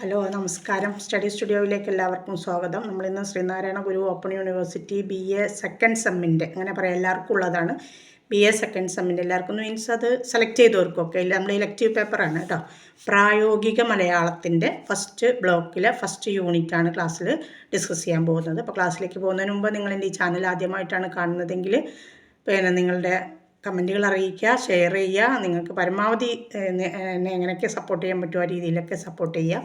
Hello നമസ്കാരം. Study സ്റ്റുഡിയോയിലേക്ക് എല്ലാവർക്കും സ്വാഗതം. നമ്മളിന്ന് Sreenarayana Guru open university B A second സെമ്മിന്റെ അങ്ങനെ പറയാം എല്ലാവർക്കും ഉള്ളതാണ്. ബി എ സെക്കൻഡ് സെമ്മിന്റെ എല്ലാവർക്കും മീൻസ് അത് സെലക്ട് ചെയ്തവർക്കൊക്കെ. ഇല്ല നമ്മൾ ഇലക്റ്റീവ് പേപ്പറാണ് കേട്ടോ. പ്രായോഗിക മലയാളത്തിന്റെ ഫസ്റ്റ് ബ്ലോക്കിലെ ഫസ്റ്റ് യൂണിറ്റാണ് ക്ലാസ്സിൽ ഡിസ്കസ് ചെയ്യാൻ പോകുന്നത്. അപ്പോൾ ക്ലാസ്സിലേക്ക് പോകുന്നതിന് മുമ്പ് നിങ്ങൾ എന്റെ ഈ ചാനൽ ആദ്യമായിട്ടാണ് കാണുന്നതെങ്കിൽ പിന്നെ നിങ്ങളുടെ കമന്റുകൾ അറിയിക്കുക ഷെയർ ചെയ്യുക. നിങ്ങൾക്ക് പരമാവധി എന്നെ എങ്ങനെയൊക്കെ സപ്പോർട്ട് ചെയ്യാൻ പറ്റുമോ ആ രീതിയിലൊക്കെ സപ്പോർട്ട് ചെയ്യുക.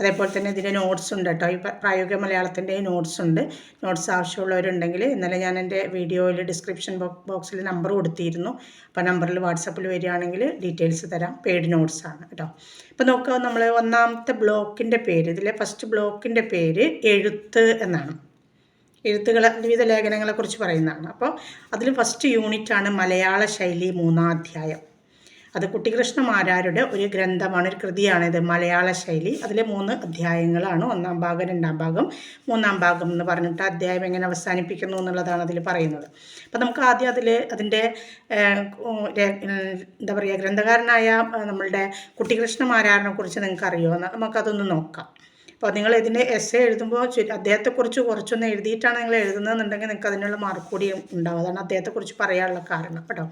അതേപോലെ തന്നെ ഇതിന്റെ നോട്ട്സ് ഉണ്ട് കേട്ടോ. ഈ പ്രായോഗിക മലയാളത്തിന്റെ നോട്ട്സ് ഉണ്ട്. നോട്ട്സ് ആവശ്യമുള്ളവരുണ്ടെങ്കിൽ ഇന്നലെ ഞാൻ എന്റെ വീഡിയോയിൽ ഡിസ്ക്രിപ്ഷൻ ബോക്സിൽ നമ്പർ കൊടുത്തിരുന്നു. അപ്പോൾ നമ്പറിൽ വാട്സപ്പിൽ വരികയാണെങ്കിൽ ഡീറ്റെയിൽസ് തരാം. പെയ്ഡ് നോട്ട്സ് ആണ് കേട്ടോ. ഇപ്പോൾ നോക്കുക നമ്മൾ ഒന്നാമത്തെ ബ്ലോക്കിന്റെ പേര്. ഇതിലെ ഫസ്റ്റ് ബ്ലോക്കിന്റെ പേര് എഴുത്ത് എന്നാണ്. എഴുത്തുകൾ വിവിധ ലേഖനങ്ങളെക്കുറിച്ച് പറയുന്നതാണ്. അപ്പോൾ അതിൽ ഫസ്റ്റ് യൂണിറ്റാണ് മലയാള ശൈലി മൂന്നാം അധ്യായം. അത് കുട്ടികൃഷ്ണ മാരാരുടെ ഒരു ഗ്രന്ഥമാണ് ഒരു കൃതിയാണിത് മലയാള ശൈലി. അതിലെ മൂന്ന് അധ്യായങ്ങളാണ്. ഒന്നാം ഭാഗം രണ്ടാം ഭാഗം മൂന്നാം ഭാഗം എന്ന് പറഞ്ഞിട്ട് അധ്യായം എങ്ങനെ അവസാനിപ്പിക്കുന്നു എന്നുള്ളതാണ് അതിൽ പറയുന്നത്. അപ്പം നമുക്ക് ആദ്യം അതിൽ അതിന്റെ എന്താ പറയുക ഗ്രന്ഥകാരനായ നമ്മളുടെ കുട്ടികൃഷ്ണ മാരാറിനെ കുറിച്ച് നിങ്ങൾക്ക് അറിയുമോ നമുക്കതൊന്ന് നോക്കാം. അപ്പോൾ നിങ്ങൾ ഇതിന്റെ എസ് എഴുതുമ്പോൾ അദ്ദേഹത്തെക്കുറിച്ച് കുറച്ചൊന്ന് എഴുതിയിട്ടാണ് നിങ്ങൾ എഴുതുന്നതെന്നുണ്ടെങ്കിൽ നിങ്ങൾക്ക് അതിനുള്ള മാർക്ക് കൂടി ഉണ്ടാവും. അതാണ് അദ്ദേഹത്തെക്കുറിച്ച് പറയാനുള്ള കാരണം കേട്ടോ.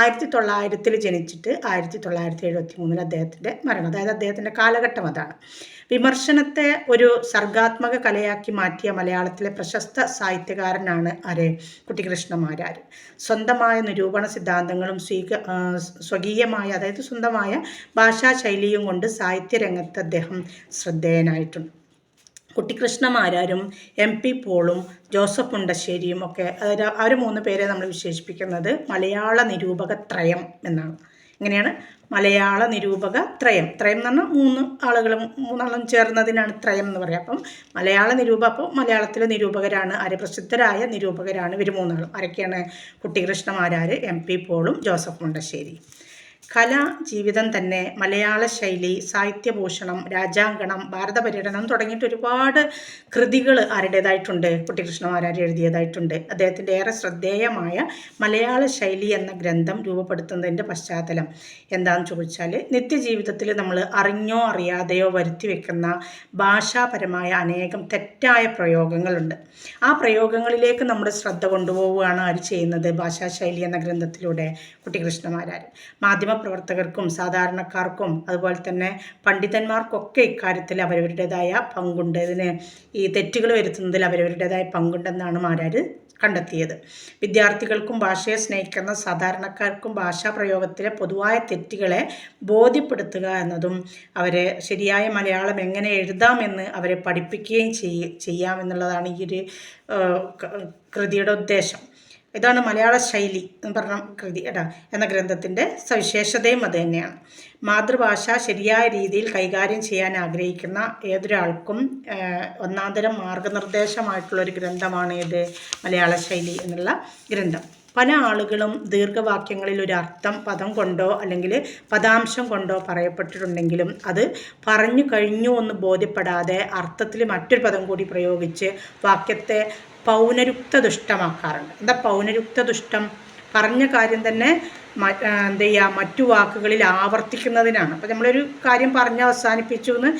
ആയിരത്തി തൊള്ളായിരത്തിൽ ജനിച്ചിട്ട് ആയിരത്തി തൊള്ളായിരത്തി എഴുപത്തി മൂന്നിൽ അദ്ദേഹത്തിന്റെ മരണം. അതായത് അദ്ദേഹത്തിന്റെ കാലഘട്ടം അതാണ്. വിമർശനത്തെ ഒരു സർഗാത്മക കലയാക്കി മാറ്റിയ മലയാളത്തിലെ പ്രശസ്ത സാഹിത്യകാരനാണ് ആര്? കുട്ടികൃഷ്ണമാരാർ. സ്വന്തമായ നിരൂപണ സിദ്ധാന്തങ്ങളും സ്വീക സ്വകീയമായ അതായത് സ്വന്തമായ ഭാഷാശൈലിയും കൊണ്ട് സാഹിത്യരംഗത്ത് അദ്ദേഹം ശ്രദ്ധേയനായിട്ടുണ്ട്. കുട്ടികൃഷ്ണ മാരാരും എം പി പോളും ജോസഫ് മുണ്ടശ്ശേരിയും ഒക്കെ അതായത് ആ ഒരു മൂന്ന് പേരെ നമ്മൾ വിശേഷിപ്പിക്കുന്നത് മലയാള നിരൂപക ത്രയം എന്നാണ്. ഇങ്ങനെയാണ് മലയാള നിരൂപക ത്രയം. ത്രയം എന്ന് പറഞ്ഞാൽ മൂന്ന് ആളുകളും മൂന്നാളും ചേർന്നതിനാണ് ത്രയം എന്ന് പറയുക അപ്പം മലയാള നിരൂപ അപ്പോൾ മലയാളത്തിലെ നിരൂപകരാണ് ആര് പ്രസിദ്ധരായ നിരൂപകരാണ് ഇവർ മൂന്നാളും. ആരൊക്കെയാണ്? കുട്ടികൃഷ്ണമാരാർ എം പി പോളും ജോസഫ് മുണ്ടശ്ശേരി. കല ജീവിതം തന്നെ മലയാള ശൈലി സാഹിത്യഭൂഷണം രാജാങ്കണം ഭാരതപര്യടനം തുടങ്ങിയിട്ട് ഒരുപാട് കൃതികൾ ആരുടേതായിട്ടുണ്ട്. കുട്ടികൃഷ്ണമാരാർ എഴുതിയതായിട്ടുണ്ട്. അദ്ദേഹത്തിന്റെ ഏറെ ശ്രദ്ധേയമായ മലയാള ശൈലി എന്ന ഗ്രന്ഥം രൂപപ്പെടുത്തുന്നതിന്റെ പശ്ചാത്തലം എന്താണെന്ന് ചോദിച്ചാൽ നിത്യജീവിതത്തിൽ നമ്മൾ അറിഞ്ഞോ അറിയാതെയോ വരുത്തി വെക്കുന്ന ഭാഷാപരമായ അനേകം തെറ്റായ പ്രയോഗങ്ങളുണ്ട്. ആ പ്രയോഗങ്ങളിലേക്ക് നമ്മുടെ ശ്രദ്ധ കൊണ്ടുപോവുകയാണ് ആര് ചെയ്യുന്നത് ഭാഷാശൈലി എന്ന ഗ്രന്ഥത്തിലൂടെ കുട്ടികൃഷ്ണമാരാർ മാധ്യമപ്രവർത്തകർക്കും സാധാരണക്കാർക്കും അതുപോലെ തന്നെ പണ്ഡിതന്മാർക്കൊക്കെ ഇക്കാര്യത്തിൽ അവരവരുടേതായ പങ്കുണ്ട്. ഇതിന് ഈ തെറ്റുകൾ വരുത്തുന്നതിൽ അവരവരുടേതായ പങ്കുണ്ടെന്നാണ് മാരാർ കണ്ടെത്തിയത്. വിദ്യാർത്ഥികൾക്കും ഭാഷയെ സ്നേഹിക്കുന്ന സാധാരണക്കാർക്കും ഭാഷാ പ്രയോഗത്തിലെ പൊതുവായ തെറ്റുകളെ ബോധ്യപ്പെടുത്തുക എന്നതും അവരെ ശരിയായ മലയാളം എങ്ങനെ എഴുതാമെന്ന് അവരെ പഠിപ്പിക്കുകയും ചെയ്യ ചെയ്യാമെന്നുള്ളതാണ് ഈ ഒരു കൃതിയുടെ ഉദ്ദേശം. ഇതാണ് മലയാള ശൈലി എന്ന് പറഞ്ഞ കൃതി എടാ എന്ന ഗ്രന്ഥത്തിന്റെ സവിശേഷതയും അത് തന്നെയാണ്. മാതൃഭാഷ ശരിയായ രീതിയിൽ കൈകാര്യം ചെയ്യാൻ ആഗ്രഹിക്കുന്ന ഏതൊരാൾക്കും ഒന്നാന്തരം ഒന്നാന്തരം മാർഗനിർദ്ദേശമായിട്ടുള്ളൊരു ഗ്രന്ഥമാണ് ഇത് മലയാള ശൈലി എന്നുള്ള ഗ്രന്ഥം. പല ആളുകളും ദീർഘവാക്യങ്ങളിൽ ഒരു അർത്ഥം പദം കൊണ്ടോ അല്ലെങ്കിൽ പദാംശം കൊണ്ടോ പറയപ്പെട്ടിട്ടുണ്ടെങ്കിലും അത് പറഞ്ഞു കഴിഞ്ഞു എന്ന് ബോധ്യപ്പെടാതെ അർത്ഥത്തിൽ മറ്റൊരു പദം കൂടി പ്രയോഗിച്ച് വാക്യത്തെ പൗനരുക്ത ദുഷ്ടമാക്കാറുണ്ട് എന്താ പൗനരുക്ത ദുഷ്ടം പറഞ്ഞ കാര്യം തന്നെ എന്താ ചെയ്യുക മറ്റു വാക്കുകളിൽ ആവർത്തിക്കുന്നതിനാണ്. അപ്പം നമ്മളൊരു കാര്യം പറഞ്ഞ് അവസാനിപ്പിച്ചു എന്ന്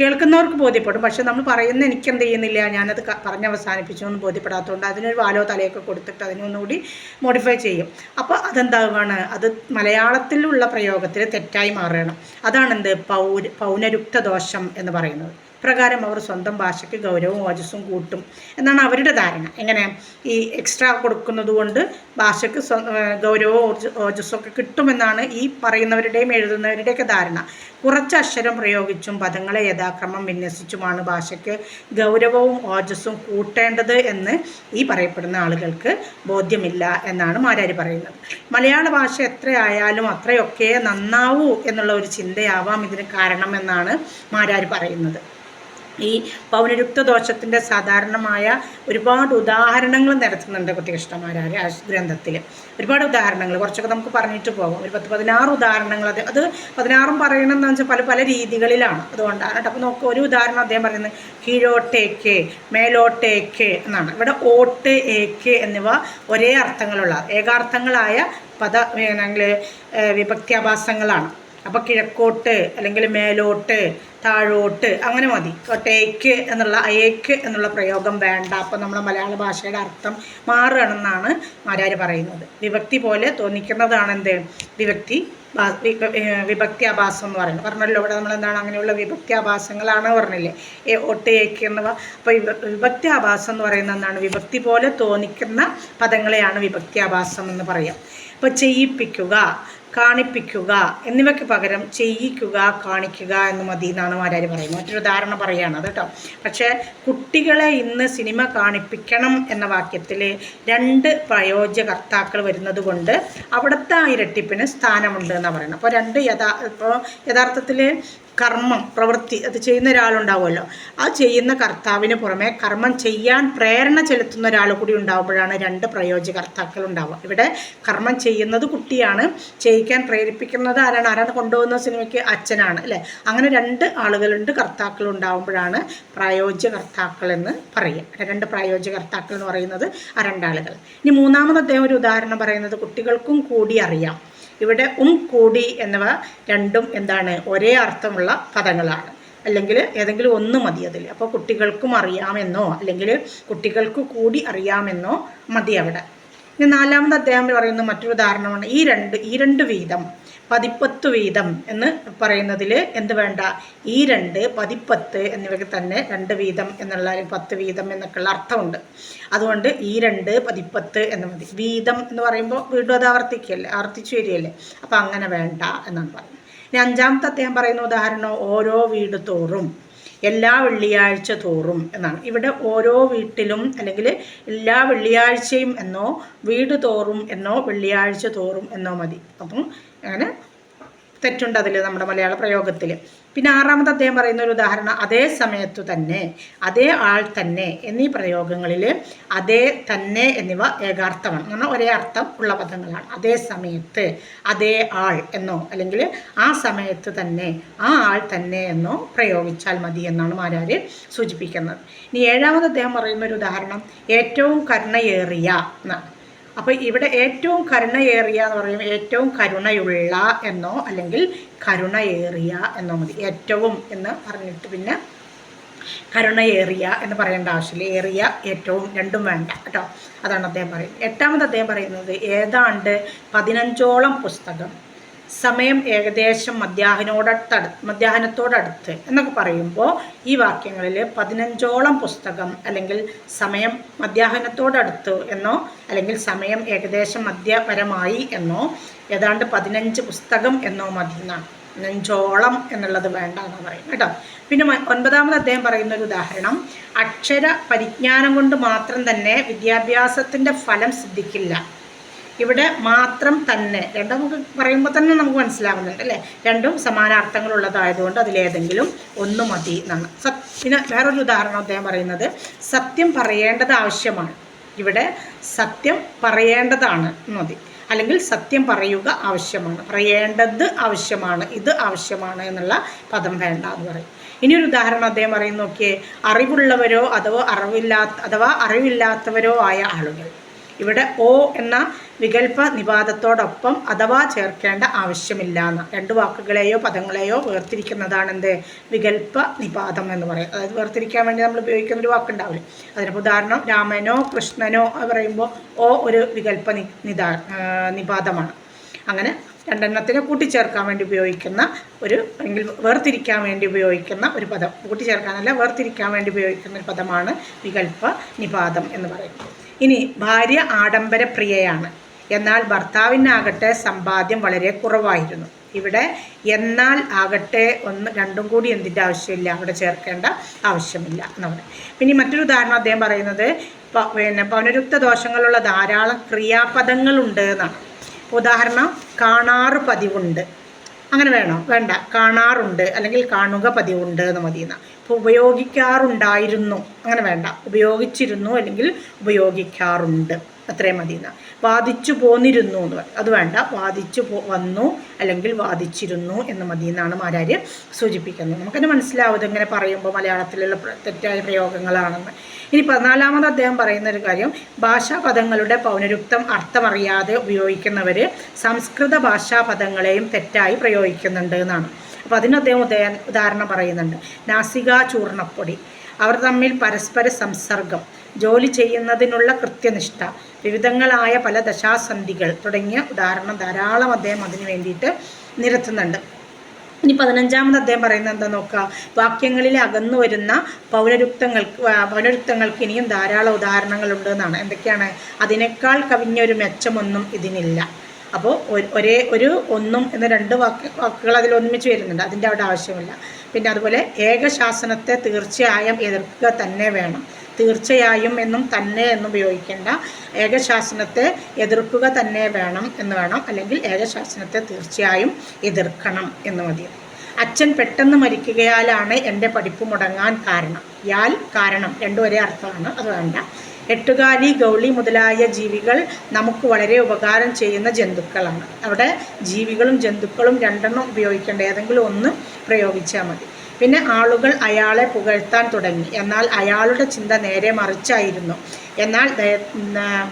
കേൾക്കുന്നവർക്ക് ബോധ്യപ്പെടും. പക്ഷെ നമ്മൾ പറയുന്ന എനിക്ക് എന്ത് ചെയ്യുന്നില്ല ഞാനത് പറഞ്ഞ് അവസാനിപ്പിച്ചു എന്ന് ബോധ്യപ്പെടാത്തതുകൊണ്ട് അതിനൊരു വാലോ തലയൊക്കെ കൊടുത്തിട്ട് അതിനൊന്നുകൂടി മോഡിഫൈ ചെയ്യും. അപ്പോൾ അതെന്താവുകയാണ് അത് മലയാളത്തിലുള്ള പ്രയോഗത്തിൽ തെറ്റായി മാറണം അതാണെന്ത്? പൗര പൗനരുക്ത ദോഷം എന്ന് പറയുന്നത്. പ്രകാരം അവർ സ്വന്തം ഭാഷയ്ക്ക് ഗൗരവവും ഓജസ്സും കൂട്ടും എന്നാണ് അവരുടെ ധാരണ. എങ്ങനെ ഈ എക്സ്ട്രാ കൊടുക്കുന്നത് കൊണ്ട് ഭാഷയ്ക്ക് ഗൗരവവും ഓജ- ഓജസ്സും ഒക്കെ കിട്ടുമെന്നാണ് ഈ പറയുന്നവരുടെയും എഴുതുന്നവരുടെയൊക്കെ ധാരണ. കുറച്ച് അക്ഷരം പ്രയോഗിച്ചും പദങ്ങളെ യഥാക്രമം വിന്യസിച്ചുമാണ് ഭാഷയ്ക്ക് ഗൗരവവും ഓജസ്സും കൂട്ടേണ്ടത് എന്ന് ഈ പറയപ്പെടുന്ന ആളുകൾക്ക് ബോധ്യമില്ല എന്നാണ് മാരാരി പറയുന്നത്. മലയാള ഭാഷ എത്രയായാലും അത്രയൊക്കെ നന്നാവൂ എന്നുള്ള ഒരു ചിന്തയാവാം ഇതിന് കാരണമെന്നാണ് മാരാരി പറയുന്നത്. ഈ പൗനരുക്ത ദോഷത്തിന്റെ സാധാരണമായ ഒരുപാട് ഉദാഹരണങ്ങൾ നിരത്തുന്നുണ്ട് കുട്ടികൃഷ്ണമാരാര് ആ ഗ്രന്ഥത്തിൽ ഒരുപാട് ഉദാഹരണങ്ങൾ കുറച്ചൊക്കെ നമുക്ക് പറഞ്ഞിട്ട് പോകാം ഒരു പത്ത് പതിനാറ് ഉദാഹരണങ്ങൾ അത് അത് പതിനാറും പറയണമെന്ന് വെച്ചാൽ പല പല രീതികളിലാണ്. അതുകൊണ്ടാണ് അപ്പോൾ നോക്കുക ഒരു ഉദാഹരണം അദ്ദേഹം പറയുന്നത് കീഴോട്ടേക്ക് മേലോട്ടേക്ക് എന്നാണ്. ഇവിടെ ഓട്ട് ഏക്ക് എന്നിവ ഒരേ അർത്ഥങ്ങളുള്ള ഏകാർത്ഥങ്ങളായ പദ വിഭക്ത്യാഭാസങ്ങളാണ്. അപ്പോൾ കിഴക്കോട്ട് അല്ലെങ്കിൽ മേലോട്ട് താഴോട്ട് അങ്ങനെ മതി. ടേക്ക് എന്നുള്ള അയേക്ക് എന്നുള്ള പ്രയോഗം വേണ്ട. അപ്പോൾ നമ്മുടെ മലയാള ഭാഷയുടെ അർത്ഥം മാറുകയാണെന്നാണ് ആരാര് പറയുന്നത്. വിഭക്തി പോലെ തോന്നിക്കുന്നതാണ് എന്ത്? വിഭക്തി വിഭക്തിയാഭാസം എന്ന് പറയുന്നത്. പറഞ്ഞല്ലോ ഇവിടെ നമ്മൾ എന്താണ് അങ്ങനെയുള്ള വിഭക്തിയാഭാസങ്ങളാണ് പറഞ്ഞില്ലേ? ഏ ഒട്ട് ഏക്ക് എന്നിവ. അപ്പോൾ വിഭക്ത്യാഭാസം എന്ന് പറയുന്നത് എന്താണ്? വിഭക്തി പോലെ തോന്നിക്കുന്ന പദങ്ങളെയാണ് വിഭക്തിയാഭാസം എന്ന് പറയാം. അപ്പോൾ ചെയ്യിപ്പിക്കുക. കാണിപ്പിക്കുക. എന്നിവയ്ക്ക് പകരം ചെയ്യിക്കുക കാണിക്കുക എന്ന് മതി എന്നാണ് മാരാര് പറയുന്നത്. മറ്റൊരു ഉദാഹരണം പറയുകയാണ് കേട്ടോ. പക്ഷേ കുട്ടികളെ ഇന്ന് സിനിമ കാണിപ്പിക്കണം എന്ന വാക്യത്തിൽ രണ്ട് പ്രയോജകർത്താക്കൾ വരുന്നത് കൊണ്ട് അവിടുത്തെ ആ ഇരട്ടിപ്പിന് സ്ഥാനമുണ്ട് എന്നാണ് പറയുന്നത്. അപ്പോൾ രണ്ട് യഥാ ഇപ്പോൾ യഥാർത്ഥത്തിൽ കർമ്മം പ്രവൃത്തി അത് ചെയ്യുന്ന ഒരാളുണ്ടാവുമല്ലോ. ആ ചെയ്യുന്ന കർത്താവിന് പുറമെ കർമ്മം ചെയ്യാൻ പ്രേരണ ചെലുത്തുന്ന ഒരാൾ കൂടി ഉണ്ടാവുമ്പോഴാണ് രണ്ട് പ്രയോജകർത്താക്കൾ ഉണ്ടാവുക. ഇവിടെ കർമ്മം ചെയ്യുന്നത് കുട്ടിയാണ് ചെയ്യിക്കാൻ പ്രേരിപ്പിക്കുന്നത് ആരാണ്? ആരാണ് കൊണ്ടുപോകുന്ന സിനിമയ്ക്ക് അച്ഛനാണ് അല്ലേ? അങ്ങനെ രണ്ട് ആളുകളുണ്ട് കർത്താക്കൾ ഉണ്ടാവുമ്പോഴാണ് പ്രായോജ്യകർത്താക്കൾ എന്ന് പറയുക. രണ്ട് പ്രായോജ്യകർത്താക്കൾ എന്ന് പറയുന്നത് ആ രണ്ടാളുകൾ. ഇനി മൂന്നാമത് അദ്ദേഹം ഒരു ഉദാഹരണം പറയുന്നത് കുട്ടികൾക്കും കൂടി അറിയാം. ഇവിടെ ഉം കൂടി എന്നിവ രണ്ടും എന്താണ്? ഒരേ അർത്ഥമുള്ള പദങ്ങളാണ്. അല്ലെങ്കിൽ ഏതെങ്കിലും ഒന്ന് മതി അതിൽ. അപ്പോൾ കുട്ടികൾക്കും അറിയാമെന്നോ അല്ലെങ്കിൽ കുട്ടികൾക്ക് കൂടി അറിയാമെന്നോ മതി അവിടെ. ഇനി നാലാമത് അദ്ദേഹം പറയുന്ന മറ്റൊരു ഉദാഹരണമാണ് ഈ രണ്ട് ഈ രണ്ട് വീതം. പതിപ്പത്ത് വീതം എന്ന് പറയുന്നതിൽ എന്ത് വേണ്ട? ഈ രണ്ട് പതിപ്പത്ത് എന്നിവയ്ക്ക് തന്നെ രണ്ട് വീതം എന്നുള്ള പത്ത് വീതം എന്നൊക്കെയുള്ള അർത്ഥമുണ്ട്. അതുകൊണ്ട് ഈ രണ്ട് പതിപ്പത്ത് എന്ന് മതി. വീതം എന്ന് പറയുമ്പോൾ വീണ്ടും അത് ആവർത്തിക്കല്ലേ ആവർത്തിച്ചു വരികയല്ലേ? അപ്പം അങ്ങനെ വേണ്ട എന്നാണ് പറയുന്നത്. ഇനി അഞ്ചാമത്തെ അദ്ദേഹം പറയുന്ന ഉദാഹരണം ഓരോ വീട് തോറും എല്ലാ വെള്ളിയാഴ്ച തോറും എന്നാണ്. ഇവിടെ ഓരോ വീട്ടിലും അല്ലെങ്കിൽ എല്ലാ വെള്ളിയാഴ്ചയും എന്നോ വീട് തോറും എന്നോ വെള്ളിയാഴ്ച തോറും എന്നോ മതി. അപ്പം അങ്ങനെ തെറ്റുണ്ട് അതിൽ നമ്മുടെ മലയാള പ്രയോഗത്തിൽ പിന്നെ ആറാമത് അദ്ദേഹം പറയുന്ന ഒരു ഉദാഹരണം അതേ സമയത്തു തന്നെ അതേ ആൾ തന്നെ എന്നീ പ്രയോഗങ്ങളിൽ അതേ തന്നെ എന്നിവ ഏകാർത്ഥമാണ്. എന്ന് പറഞ്ഞാൽ ഒരേ അർത്ഥം ഉള്ള പദങ്ങളാണ്. അതേ സമയത്ത് അതേ ആൾ എന്നോ അല്ലെങ്കിൽ ആ സമയത്ത് തന്നെ ആ ആൾ തന്നെ എന്നോ പ്രയോഗിച്ചാൽ മതി എന്നാണ് മാരാർ സൂചിപ്പിക്കുന്നത്. ഇനി ഏഴാമത് അദ്ദേഹം പറയുന്ന ഒരു ഉദാഹരണം ഏറ്റവും കരുണയേറിയ എന്നാണ് അപ്പോൾ ഇവിടെ ഏറ്റവും കരുണയേറിയ എന്ന് പറയുമ്പോൾ ഏറ്റവും കരുണയുള്ള എന്നോ അല്ലെങ്കിൽ കരുണയേറിയ എന്നോ മതി. ഏറ്റവും എന്ന് പറഞ്ഞിട്ട് പിന്നെ കരുണയേറിയ എന്ന് പറയേണ്ട ആവശ്യമില്ല. ഏറിയ ഏറ്റവും രണ്ടും വേണ്ട കേട്ടോ. അതാണ് അദ്ദേഹം പറയുന്നത്. എട്ടാമത് അദ്ദേഹം പറയുന്നത് ഏതാണ്ട് പതിനഞ്ചോളം പുസ്തകം സമയം ഏകദേശം മധ്യാഹ്നോടടുത്തടു മധ്യാഹ്നത്തോടടുത്ത് എന്നൊക്കെ പറയുമ്പോൾ ഈ വാക്യങ്ങളിൽ പതിനഞ്ചോളം പുസ്തകം അല്ലെങ്കിൽ സമയം മധ്യാഹ്നത്തോടടുത്ത് എന്നോ അല്ലെങ്കിൽ സമയം ഏകദേശം മധ്യപരമായി എന്നോ ഏതാണ്ട് പതിനഞ്ച് പുസ്തകം എന്നോ മതി എന്നാണ് പതിനഞ്ചോളം എന്നുള്ളത് വേണ്ട എന്ന് പറയും കേട്ടോ. പിന്നെ ഒൻപതാമത് അദ്ദേഹം പറയുന്ന ഒരു ഉദാഹരണം. അക്ഷര പരിജ്ഞാനം കൊണ്ട് മാത്രം തന്നെ വിദ്യാഭ്യാസത്തിന്റെ ഫലം സിദ്ധിക്കില്ല. ഇവിടെ മാത്രം തന്നെ രണ്ടും നമുക്ക് പറയുമ്പോൾ തന്നെ നമുക്ക് മനസ്സിലാവുന്നുണ്ട് അല്ലേ? രണ്ടും സമാനാർത്ഥങ്ങളുള്ളതായതുകൊണ്ട് അതിലേതെങ്കിലും ഒന്ന് മതി എന്നാണ്. സത് പിന്നെ വേറൊരു ഉദാഹരണം അദ്ദേഹം പറയുന്നത് സത്യം പറയേണ്ടത് ആവശ്യമാണ്. ഇവിടെ സത്യം പറയേണ്ടതാണ് മതി. അല്ലെങ്കിൽ സത്യം പറയുക ആവശ്യമാണ്. പറയേണ്ടത് ആവശ്യമാണ്. ഇത് ആവശ്യമാണ് എന്നുള്ള പദം വേണ്ട എന്ന് പറയും. ഇനിയൊരു ഉദാഹരണം അദ്ദേഹം പറയും നോക്കിയേ അറിവുള്ളവരോ അഥവാ അറിവില്ലാത്ത അഥവാ അറിവില്ലാത്തവരോ ആയ ആളുകൾ. ഇവിടെ ഓ എന്ന വികല്പ നിപാതത്തോടൊപ്പം അഥവാ ചേർക്കേണ്ട ആവശ്യമില്ല എന്ന് രണ്ട് വാക്കുകളെയോ പദങ്ങളെയോ വേർതിരിക്കുന്നതാണ് എന്ത് വികല്പ നിപാതം എന്ന് പറയും. അതായത് വേർതിരിക്കാൻ വേണ്ടി നമ്മൾ ഉപയോഗിക്കുന്ന ഒരു വാക്കുണ്ടാവില്ലേ? അതിനിപ്പോൾ ഉദാഹരണം രാമനോ കൃഷ്ണനോ എന്ന് പറയുമ്പോൾ ഓ ഒരു വികല്പ നിതാ നിപാതമാണ്. അങ്ങനെ രണ്ടെണ്ണത്തിനെ കൂട്ടിച്ചേർക്കാൻ വേണ്ടി ഉപയോഗിക്കുന്ന ഒരു അല്ലെങ്കിൽ വേർതിരിക്കാൻ വേണ്ടി ഉപയോഗിക്കുന്ന ഒരു പദം. കൂട്ടിച്ചേർക്കാനല്ല വേർതിരിക്കാൻ വേണ്ടി ഉപയോഗിക്കുന്ന ഒരു പദമാണ് വികല്പ നിപാതം എന്ന് പറയുന്നത്. ഇനി ഭാര്യ ആഡംബരപ്രിയയാണ്. എന്നാൽ ഭർത്താവിനാകട്ടെ സമ്പാദ്യം വളരെ കുറവായിരുന്നു. ഇവിടെ എന്നാൽ ആകട്ടെ ഒന്ന് രണ്ടും കൂടി എന്തിന്റെ ആവശ്യമില്ല. അവിടെ ചേർക്കേണ്ട ആവശ്യമില്ല എന്ന് പറയും പിന്നെ മറ്റൊരു ഉദാഹരണം അദ്ദേഹം പറയുന്നത് പിന്നെ പൗനരുക്ത ദോഷങ്ങളുള്ള ധാരാളം ക്രിയാപദങ്ങളുണ്ട് എന്നാണ്. ഉദാഹരണം കാണാറ് പതിവുണ്ട്. അങ്ങനെ വേണോ? വേണ്ട. കാണാറുണ്ട്. അല്ലെങ്കിൽ കാണുക പതിവുണ്ട് എന്ന് മതി എന്നാ. ഇപ്പോൾ ഉപയോഗിക്കാറുണ്ടായിരുന്നു. അങ്ങനെ വേണ്ട. ഉപയോഗിച്ചിരുന്നു അല്ലെങ്കിൽ ഉപയോഗിക്കാറുണ്ട്. അത്രയും മതി എന്നാ. വാദിച്ചു പോന്നിരുന്നു എന്ന് പറയും അത് വേണ്ട. വാദിച്ചു പോ വന്നു അല്ലെങ്കിൽ വാദിച്ചിരുന്നു എന്ന് മതി എന്നാണ് സൂചിപ്പിക്കുന്നത്. നമുക്കത് മനസ്സിലാവും. ഇതെങ്ങനെ പറയുമ്പോൾ മലയാളത്തിലുള്ള തെറ്റായ പ്രയോഗങ്ങളാണെന്ന്. ഇനി പതിനാലാമത് അദ്ദേഹം പറയുന്ന ഒരു കാര്യം ഭാഷാ പദങ്ങളുടെ പൗനരുക്തം അർത്ഥമറിയാതെ ഉപയോഗിക്കുന്നവർ സംസ്കൃത ഭാഷാ പദങ്ങളെയും തെറ്റായി പ്രയോഗിക്കുന്നുണ്ട് എന്നാണ്. അപ്പോൾ അതിന് അദ്ദേഹം ഉദാഹരണം പറയുന്നുണ്ട്. നാസിക ചൂർണപ്പൊടി. അവർ തമ്മിൽ പരസ്പര സംസർഗം ജോലി ചെയ്യുന്നതിനുള്ള കൃത്യനിഷ്ഠ വിവിധങ്ങളായ പല ദശാസന്ധികൾ തുടങ്ങിയ ഉദാഹരണം ധാരാളം അദ്ദേഹം അതിനു വേണ്ടിയിട്ട് നിരത്തുന്നുണ്ട്. ഇനി പതിനഞ്ചാമത് അദ്ദേഹം പറയുന്നത് എന്താ നോക്കുക? വാക്യങ്ങളിൽ അകന്നു വരുന്ന പൗരരുക്തങ്ങൾക്ക് പൗരരുക്തങ്ങൾക്ക് ഇനിയും ധാരാളം ഉദാഹരണങ്ങളുണ്ട് എന്നാണ്. എന്തൊക്കെയാണ്? അതിനേക്കാൾ കവിഞ്ഞൊരു മെച്ചമൊന്നും ഇതിനില്ല. അപ്പോൾ ഒരേ ഒരു ഒന്നും എന്ന രണ്ട് വാക്ക് വാക്കുകൾ അതിൽ ഒന്നിച്ച് വരുന്നുണ്ട്. അതിന്റെ അവിടെ ആവശ്യമില്ല. പിന്നെ അതുപോലെ ഏകശാസനത്തെ തീർച്ചയായും എതിർക്കുക തന്നെ വേണം. തീർച്ചയായും എന്നും തന്നെ എന്നും ഉപയോഗിക്കേണ്ട ഏകശാസനത്തെ എതിർക്കുക തന്നെ വേണം എന്ന് വേണം. അല്ലെങ്കിൽ ഏകശാസനത്തെ തീർച്ചയായും എതിർക്കണം എന്ന് മതി. അച്ഛൻ പെട്ടെന്ന് മരിക്കുകയാലാണ് എന്റെ പഠിപ്പ് മുടങ്ങാൻ കാരണം. യാൽ കാരണം രണ്ടു ഒരേ അർത്ഥമാണ്. അത് വേണ്ട. എട്ടുകാലി ഗൗളി മുതലായ ജീവികൾ നമുക്ക് വളരെ ഉപകാരം ചെയ്യുന്ന ജന്തുക്കളാണ്. അവിടെ ജീവികളും ജന്തുക്കളും രണ്ടെണ്ണം ഉപയോഗിക്കേണ്ട ഏതെങ്കിലും ഒന്ന് പ്രയോഗിച്ചാൽ മതി. പിന്നെ ആളുകൾ അയാളെ പുകഴ്ത്താൻ തുടങ്ങി. എന്നാൽ അയാളുടെ ചിന്ത നേരെ മറിച്ചായിരുന്നു. എന്നാൽ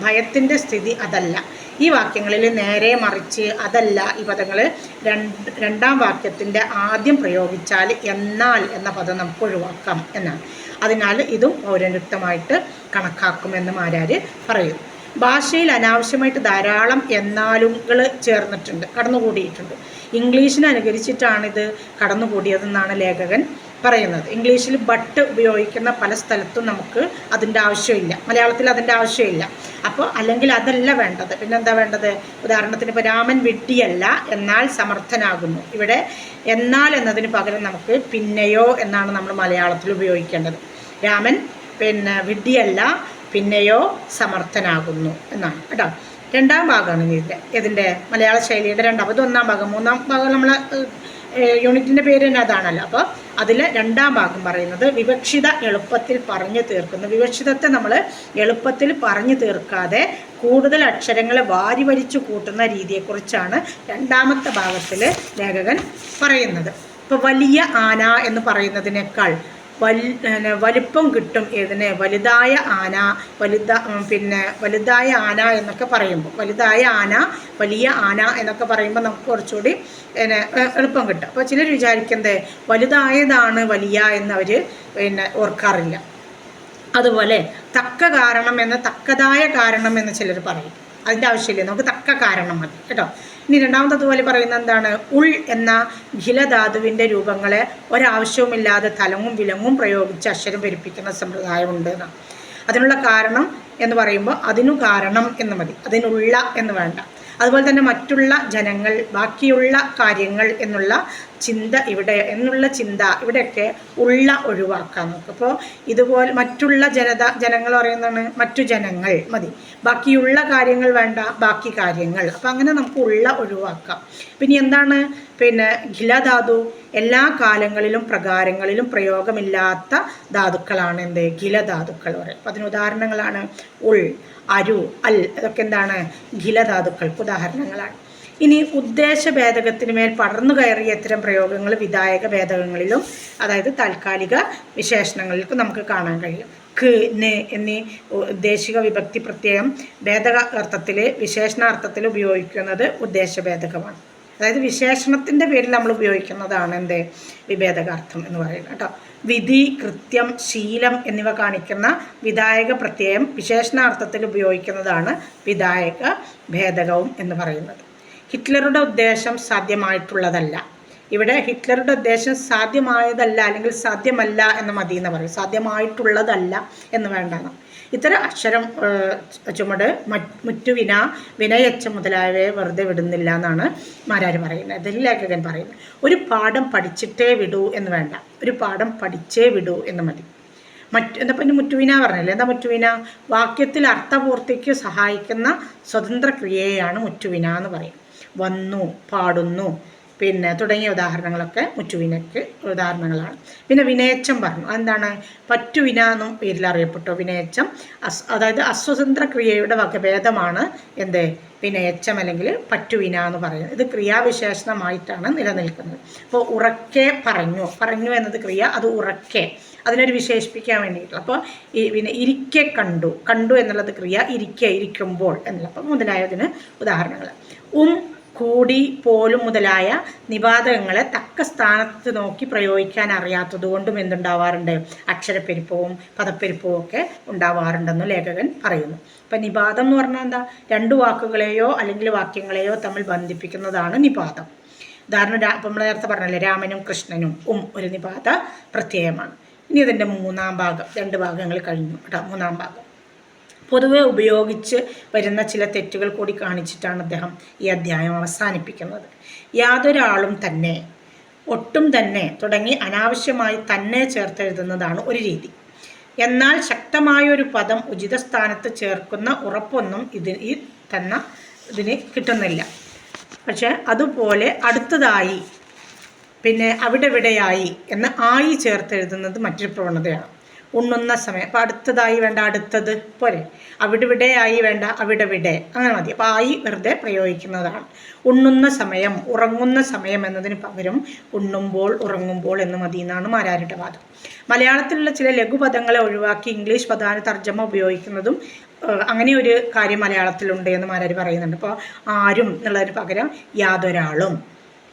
ഭയത്തിന്റെ സ്ഥിതി അതല്ല. ഈ വാക്യങ്ങളിൽ നേരെ മറിച്ച് അതല്ല ഈ പദങ്ങൾ രണ്ട് വാക്യത്തിന്റെ ആദ്യം പ്രയോഗിച്ചാൽ എന്നാൽ എന്ന പദം നമുക്ക് ഒഴിവാക്കാം എന്നാണ്. അതിനാൽ ഇതും പൗരയുക്തമായിട്ട് കണക്കാക്കുമെന്ന് മാരാർ പറയുന്നു ഭാഷയിൽ അനാവശ്യമായിട്ട് ധാരാളം എന്നാലുകൾ ചേർന്നിട്ടുണ്ട് കടന്നുകൂടിയിട്ടുണ്ട്. ഇംഗ്ലീഷിന് അനുകരിച്ചിട്ടാണിത് കടന്നുകൂടിയതെന്നാണ് ലേഖകൻ പറയുന്നത്. ഇംഗ്ലീഷിൽ ബട്ട് ഉപയോഗിക്കുന്ന പല സ്ഥലത്തും നമുക്ക് അതിന്റെ ആവശ്യമില്ല. മലയാളത്തിൽ അതിന്റെ ആവശ്യമില്ല. അപ്പോൾ അല്ലെങ്കിൽ അതല്ല വേണ്ടത്. പിന്നെ എന്താ വേണ്ടത്? ഉദാഹരണത്തിന് ഇപ്പോൾ രാമൻ വിഡ്ഢിയല്ല എന്നാൽ സമർത്ഥനാകുന്നു. ഇവിടെ എന്നാൽ എന്നതിന് പകരം നമുക്ക് പിന്നെയോ എന്നാണ് നമ്മൾ മലയാളത്തിൽ ഉപയോഗിക്കേണ്ടത്. രാമൻ പിന്നെ വിഡ്ഢിയല്ല പിന്നെയോ സമർത്ഥനാകുന്നു എന്നാണ് കേട്ടോ. രണ്ടാം ഭാഗമാണ് ഇതിന്റെ ഇതിന്റെ മലയാള ശൈലിയുടെ രണ്ടാം ഇത് ഒന്നാം ഭാഗം. മൂന്നാം ഭാഗം നമ്മൾ യൂണിറ്റിന്റെ പേര് തന്നെ അതാണല്ലോ. അപ്പോൾ അതിൽ രണ്ടാം ഭാഗം പറയുന്നത് വിവക്ഷിത എളുപ്പത്തിൽ പറഞ്ഞു തീർക്കുന്നു. വിവക്ഷിതത്തെ നമ്മൾ എളുപ്പത്തിൽ പറഞ്ഞു തീർക്കാതെ കൂടുതൽ അക്ഷരങ്ങളെ വാരി വലിച്ചു കൂട്ടുന്ന രീതിയെക്കുറിച്ചാണ് രണ്ടാമത്തെ ഭാഗത്തിൽ ലേഖകൻ പറയുന്നത്. ഇപ്പോൾ വലിയ ആന എന്ന് പറയുന്നതിനേക്കാൾ വലിപ്പം കിട്ടും ഏതിന് വലുതായ ആന വലുത പിന്നെ വലുതായ ആന എന്നൊക്കെ പറയുമ്പോൾ വലുതായ ആന വലിയ ആന എന്നൊക്കെ പറയുമ്പോൾ നമുക്ക് കുറച്ചുകൂടി പിന്നെ എളുപ്പം കിട്ടും. അപ്പോൾ ചിലർ വിചാരിക്കുന്നത് വലുതായതാണ് വലിയ എന്നവർ പിന്നെ ഓർക്കാറില്ല. അതുപോലെ തക്ക കാരണം എന്ന് തക്കതായ കാരണം എന്ന് ചിലർ പറയും. അതിന്റെ ആവശ്യമില്ല. നമുക്ക് തക്ക കാരണം മതി. കേട്ടോ? ഇനി രണ്ടാമത്തെ അതുപോലെ പറയുന്നത് എന്താണ്? ഉൾ എന്ന ഖിലധാതുവിന്റെ രൂപങ്ങളെ ഒരാവശ്യവുമില്ലാതെ തലങ്ങും വിലങ്ങും പ്രയോഗിച്ച് അക്ഷരം പെരുപ്പിക്കുന്ന സമ്പ്രദായമുണ്ട് എന്നാണ്. അതിനുള്ള കാരണം എന്ന് പറയുമ്പോൾ അതിനു കാരണം എന്ന് മതി. അതിനുള്ള എന്ന് വേണ്ട. അതുപോലെ തന്നെ മറ്റുള്ള ജനങ്ങൾ ബാക്കിയുള്ള കാര്യങ്ങൾ എന്നുള്ള ചിന്ത ഇവിടെ എന്നുള്ള ചിന്ത ഇവിടെയൊക്കെ ഉള്ള ഒഴിവാക്കാൻ നോക്കും അപ്പോൾ ഇതുപോലെ മറ്റുള്ള ജനത ജനങ്ങൾ പറയുന്നതാണ് മറ്റു ജനങ്ങൾ മതി. ബാക്കിയുള്ള കാര്യങ്ങൾ വേണ്ട ബാക്കി കാര്യങ്ങൾ. അപ്പം അങ്ങനെ നമുക്ക് ഉള്ള ഒഴിവാക്കാം. പിന്നെ എന്താണ്? പിന്നെ ഖിലധാതു എല്ലാ കാലങ്ങളിലും പ്രകാരങ്ങളിലും പ്രയോഗമില്ലാത്ത ധാതുക്കളാണ് എന്ത്? ഖിലധാതുക്കൾ പറയും. അപ്പം അതിന് ഉദാഹരണങ്ങളാണ് ഉൾ അരു അൽ അതൊക്കെ എന്താണ്? ഖിലധാതുക്കൾക്ക് ഉദാഹരണങ്ങളാണ്. ഇനി ഉദ്ദേശ ഭേദകത്തിന് മേൽ പടർന്നു കയറിയ ഇത്തരം പ്രയോഗങ്ങൾ വിധായക ഭേദകങ്ങളിലും അതായത് താൽക്കാലിക വിശേഷണങ്ങളിലും നമുക്ക് കാണാൻ കഴിയും. ഖ് ന് എന്നീ ഉദ്ദേശിക വിഭക്തി പ്രത്യയം ഭേദക അർത്ഥത്തിൽ വിശേഷണാർത്ഥത്തിൽ ഉപയോഗിക്കുന്നത് ഉദ്ദേശ ഭേദകമാണ്. അതായത് വിശേഷണത്തിന്റെ പേരിൽ നമ്മൾ ഉപയോഗിക്കുന്നതാണ് എന്ത്? വിഭേദകാർത്ഥം എന്ന് പറയുന്നത് കേട്ടോ. വിധി കൃത്യം ശീലം എന്നിവ കാണിക്കുന്ന വിധായക പ്രത്യയം വിശേഷണാർത്ഥത്തിൽ ഉപയോഗിക്കുന്നതാണ് വിധായക ഭേദകവും എന്ന് പറയുന്നത്. ഹിറ്റ്ലറുടെ ഉദ്ദേശം സാധ്യമായിട്ടുള്ളതല്ല. ഇവിടെ ഹിറ്റ്ലറുടെ ഉദ്ദേശം സാധ്യമായതല്ല അല്ലെങ്കിൽ സാധ്യമല്ല എന്ന് മതി എന്ന് പറയും. സാധ്യമായിട്ടുള്ളതല്ല എന്ന് വേണ്ടാണ് ഇത്തരം അക്ഷരം ചുമട് മറ്റ് മുറ്റുവിന വിനയച്ച മുതലായവയെ വെറുതെ വിടുന്നില്ല എന്നാണ് മാരാർ പറയുന്നത്. ഇതിൽ ലേഖകൻ പറയുന്നത് ഒരു പാഠം പഠിച്ചിട്ടേ വിടൂ എന്ന് വേണ്ട. ഒരു പാഠം പഠിച്ചേ വിടൂ എന്ന് മതി. മറ്റ് എന്താ പിന്നെ മുറ്റുവിന പറഞ്ഞില്ലേ? എന്താ മുറ്റുവിന? വാക്യത്തിൽ അർത്ഥപൂർത്തിക്ക് സഹായിക്കുന്ന സ്വതന്ത്ര ക്രിയയാണ് മുറ്റുവിന എന്ന് പറയും വന്നു പാടുന്നു. പിന്നെ തുടങ്ങിയ ഉദാഹരണങ്ങളൊക്കെ മുറ്റുവിനയ്ക്ക് ഉദാഹരണങ്ങളാണ്. പിന്നെ വിനയച്ചം പറഞ്ഞു. എന്താണ് പറ്റുവിന എന്നും പേരിൽ അറിയപ്പെട്ടു. വിനയച്ചം അസ് അതായത് അസ്വതന്ത്ര ക്രിയയുടെ വകഭേദമാണ് എന്ത്? വിനയച്ചം അല്ലെങ്കിൽ പറ്റുവിന എന്ന് പറയുന്നത്. ഇത് ക്രിയാവിശേഷണമായിട്ടാണ് നിലനിൽക്കുന്നത്. അപ്പോൾ ഉറക്കെ പറഞ്ഞു. പറഞ്ഞു എന്നത് ക്രിയ അത് ഉറക്കെ. അതിനൊരു വിശേഷിപ്പിക്കാൻ വേണ്ടിയിട്ടുള്ള. അപ്പോൾ ഈ പിന്നെ ഇരിക്കെ കണ്ടു. കണ്ടു എന്നുള്ളത് ക്രിയ ഇരിക്കെ ഇരിക്കുമ്പോൾ എന്നുള്ള. അപ്പം മുതലായതിന് ഉദാഹരണങ്ങൾ. ഉം കൂടി പോലും മുതലായ നിപാതകങ്ങളെ തക്ക സ്ഥാനത്ത് നോക്കി പ്രയോഗിക്കാൻ അറിയാത്തതുകൊണ്ടും എന്തുണ്ടാവാറുണ്ട്? അക്ഷരപ്പെരുപ്പവും പദപ്പെരുപ്പവും ഒക്കെ ഉണ്ടാവാറുണ്ടെന്ന് ലേഖകൻ പറയുന്നു. അപ്പം നിപാതം എന്ന് പറഞ്ഞാൽ എന്താ? രണ്ട് വാക്കുകളെയോ അല്ലെങ്കിൽ വാക്യങ്ങളെയോ തമ്മിൽ ബന്ധിപ്പിക്കുന്നതാണ് നിപാതം. ഉദാഹരണം ഇപ്പം നമ്മൾ നേരത്തെ പറഞ്ഞല്ലേ രാമനും കൃഷ്ണനും ഉം ഒരു നിപാത പ്രത്യയമാണ്. ഇനി ഇതിന്റെ മൂന്നാം ഭാഗം രണ്ട് ഭാഗങ്ങൾ കഴിഞ്ഞു കേട്ടോ മൂന്നാം ഭാഗം. പൊതുവെ ഉപയോഗിച്ച് വരുന്ന ചില തെറ്റുകൾ കൂടി കാണിച്ചിട്ടാണ് അദ്ദേഹം ഈ അധ്യായം അവസാനിപ്പിക്കുന്നത്. യാതൊരാളും തന്നെ ഒട്ടും തന്നെ തുടങ്ങി അനാവശ്യമായി തന്നെ ചേർത്തെഴുതുന്നതാണ് ഒരു രീതി. എന്നാൽ ശക്തമായ ഒരു പദം ഉചിത സ്ഥാനത്ത് ചേർക്കുന്ന ഉറപ്പൊന്നും ഇത് ഈ തന്ന ഇതിന് കിട്ടുന്നില്ല. പക്ഷെ അതുപോലെ അടുത്തതായി പിന്നെ അവിടെവിടെയായി എന്ന് ആയി ചേർത്തെഴുതുന്നത് മറ്റൊരു പ്രവണതയാണ്. ഉണ്ണുന്ന സമയം. അപ്പോൾ അടുത്തതായി വേണ്ട അടുത്തത് പോരെ അവിടെ ആയി വേണ്ട അവിടെ വിടെ അങ്ങനെ മതി. അപ്പോൾ ആയി വെറുതെ പ്രയോഗിക്കുന്നതാണ്. ഉണ്ണുന്ന സമയം ഉറങ്ങുന്ന സമയം എന്നതിന് പകരം ഉണ്ണുമ്പോൾ ഉറങ്ങുമ്പോൾ എന്ന് മതി എന്നാണ് മാരാരുടെ വാദം. മലയാളത്തിലുള്ള ചില ലഘുപദങ്ങളെ ഒഴിവാക്കി ഇംഗ്ലീഷ് പദാന തർജമ ഉപയോഗിക്കുന്നതും അങ്ങനെ ഒരു കാര്യം മലയാളത്തിലുണ്ട് എന്ന് മാരാർ പറയുന്നുണ്ട്. അപ്പോൾ ആരും എന്നുള്ളതിന് പകരം യാതൊരാളും.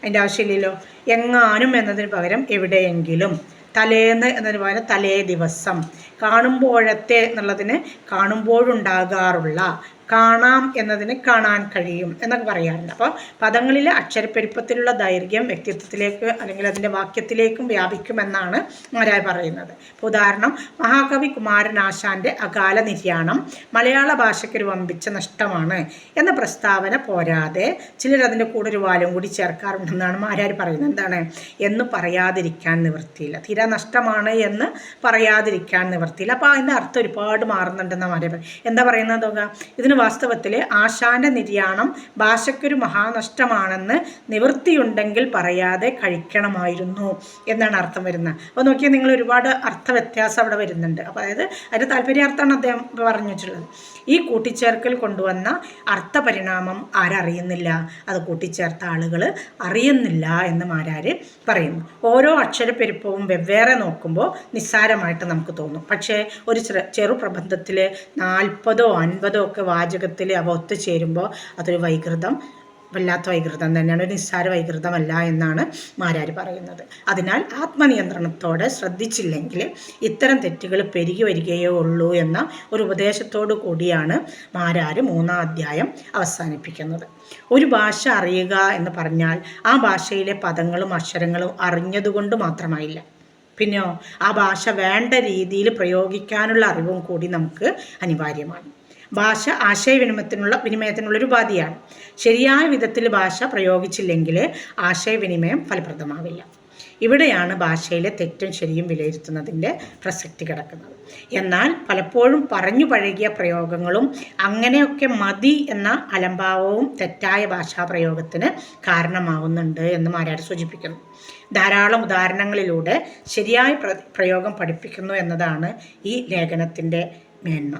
അതിന്റെ ആവശ്യമില്ലല്ലോ. എങ്ങാനും എന്നതിന് പകരം എവിടെയെങ്കിലും. തലേന്ന് എന്നതിന് പോലെ തലേ ദിവസം. കാണുമ്പോഴത്തെ എന്നുള്ളതിന് കാണുമ്പോഴുണ്ടാകാറുള്ള കാണാം എന്നതിന് കാണാൻ കഴിയും എന്നൊക്കെ പറയാറുണ്ട്. അപ്പോൾ പദങ്ങളിലെ അക്ഷരപ്പെരുപ്പത്തിലുള്ള ദൈർഘ്യം വ്യക്തിത്വത്തിലേക്ക് അല്ലെങ്കിൽ അതിന്റെ വാക്യത്തിലേക്കും വ്യാപിക്കുമെന്നാണ് മാരായ പറയുന്നത്. ഇപ്പോൾ ഉദാഹരണം മഹാകവി കുമാരനാശാന്റെ അകാല നിര്യാണം മലയാള ഭാഷയ്ക്കൊരു വമ്പിച്ച നഷ്ടമാണ് എന്ന പ്രസ്താവന പോരാതെ ചിലർ അതിന്റെ കൂടെ ഒരു വാലും കൂടി ചേർക്കാറുണ്ടെന്നാണ് മാരാർ പറയുന്നത്. എന്താണ്? എന്ന് പറയാതിരിക്കാൻ നിവൃത്തിയില്ല. തീരെ നഷ്ടമാണ് എന്ന് പറയാതിരിക്കാൻ നിവൃത്തിയില്ല. അപ്പോൾ അതിന്റെ അർത്ഥം ഒരുപാട് മാറുന്നുണ്ടെന്നാണ് ആരാ എന്താ പറയുന്നത് ഇതിന് വാസ്തവത്തിൽ ആശാന്റെ നിര്യാണം ഭാഷയ്ക്കൊരു മഹാനഷ്ടമാണെന്ന് നിവൃത്തിയുണ്ടെങ്കിൽ പറയാതെ കഴിക്കണമായിരുന്നു എന്നാണ് അർത്ഥം വരുന്നത്. അപ്പോൾ നോക്കിയാൽ നിങ്ങൾ ഒരുപാട് അർത്ഥ വ്യത്യാസം അവിടെ വരുന്നുണ്ട്. അപ്പോൾ അതായത് അതിന്റെ താല്പര്യാർത്ഥമാണ് അദ്ദേഹം പറഞ്ഞിട്ടുള്ളത്. ഈ കൂട്ടിച്ചേർക്കൽ കൊണ്ടുവന്ന അർത്ഥപരിണാമം ആരറിയുന്നില്ല. അത് കൂട്ടിച്ചേർത്ത ആളുകൾ അറിയുന്നില്ല എന്ന് മാരാര് പറയുന്നു. ഓരോ അക്ഷരപ്പെരുപ്പവും വെവ്വേറെ നോക്കുമ്പോൾ നിസ്സാരമായിട്ട് നമുക്ക് തോന്നും. പക്ഷേ ഒരു ചെറു പ്രബന്ധത്തിൽ നാൽപ്പതോ അൻപതോ ഒക്കെ വാചകത്തിൽ അവ ഒത്തുചേരുമ്പോൾ അതൊരു വൈകൃതം വല്ലാത്ത വൈകൃതം തന്നെയാണ് ഒരു നിസ്സാര വൈകൃതമല്ല എന്നാണ് മാരാർ പറയുന്നത്. അതിനാൽ ആത്മനിയന്ത്രണത്തോടെ ശ്രദ്ധിച്ചില്ലെങ്കിൽ ഇത്തരം തെറ്റുകൾ പെരുകി വരികയേ ഉള്ളൂ എന്ന ഒരു ഉപദേശത്തോടു കൂടിയാണ് മാരാർ മൂന്നാം അധ്യായം അവസാനിപ്പിക്കുന്നത്. ഒരു ഭാഷ അറിയുക എന്ന് പറഞ്ഞാൽ ആ ഭാഷയിലെ പദങ്ങളും അക്ഷരങ്ങളും അറിഞ്ഞതുകൊണ്ട് മാത്രമായില്ല. പിന്നെയോ ആ ഭാഷ വേണ്ട രീതിയിൽ പ്രയോഗിക്കാനുള്ള അറിവും കൂടി നമുക്ക് അനിവാര്യമാണ്. ഭാഷ ആശയവിനിമയത്തിനുള്ള വിനിമയത്തിനുള്ള ഒരു ഉപാധിയാണ്. ശരിയായ വിധത്തിൽ ഭാഷ പ്രയോഗിച്ചില്ലെങ്കിൽ ആശയവിനിമയം ഫലപ്രദമാവില്ല. ഇവിടെയാണ് ഭാഷയിലെ തെറ്റും ശരിയും വിലയിരുത്തുന്നതിന്റെ പ്രസക്തി കിടക്കുന്നത്. എന്നാൽ പലപ്പോഴും പറഞ്ഞു പഴകിയ പ്രയോഗങ്ങളും അങ്ങനെയൊക്കെ മതി എന്ന അലംഭാവവും തെറ്റായ ഭാഷാപ്രയോഗത്തിന് കാരണമാവുന്നുണ്ട് എന്ന് മാരാട് സൂചിപ്പിക്കുന്നു. ധാരാളം ഉദാഹരണങ്ങളിലൂടെ ശരിയായ പ്രയോഗം പഠിപ്പിക്കുന്നു എന്നതാണ് ഈ ലേഖനത്തിന്റെ മേന്മ.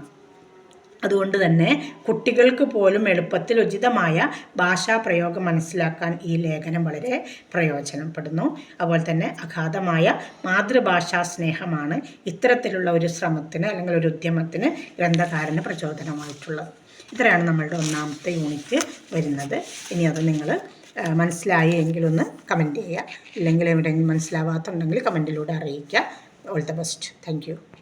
അതുകൊണ്ട് തന്നെ കുട്ടികൾക്ക് പോലും എളുപ്പത്തിൽ ഉചിതമായ ഭാഷാ പ്രയോഗം മനസ്സിലാക്കാൻ ഈ ലേഖനം വളരെ പ്രയോജനപ്പെടുന്നു. അതുപോലെ തന്നെ അഗാധമായ മാതൃഭാഷാ സ്നേഹമാണ് ഇത്തരത്തിലുള്ള ഒരു ശ്രമത്തിന് അല്ലെങ്കിൽ ഒരു ഉദ്യമത്തിന് ഗ്രന്ഥകാരന് പ്രചോദനമായിട്ടുള്ളത്. ഇത്രയാണ് നമ്മളുടെ ഒന്നാമത്തെ യൂണിറ്റ് വരുന്നത്. ഇനി അത് നിങ്ങൾ മനസ്സിലായി എങ്കിലൊന്ന് കമന്റ് ചെയ്യുക. ഇല്ലെങ്കിൽ എവിടെയെങ്കിലും മനസ്സിലാവാത്തുണ്ടെങ്കിൽ കമന്റിലൂടെ അറിയിക്കുക. All the best. താങ്ക്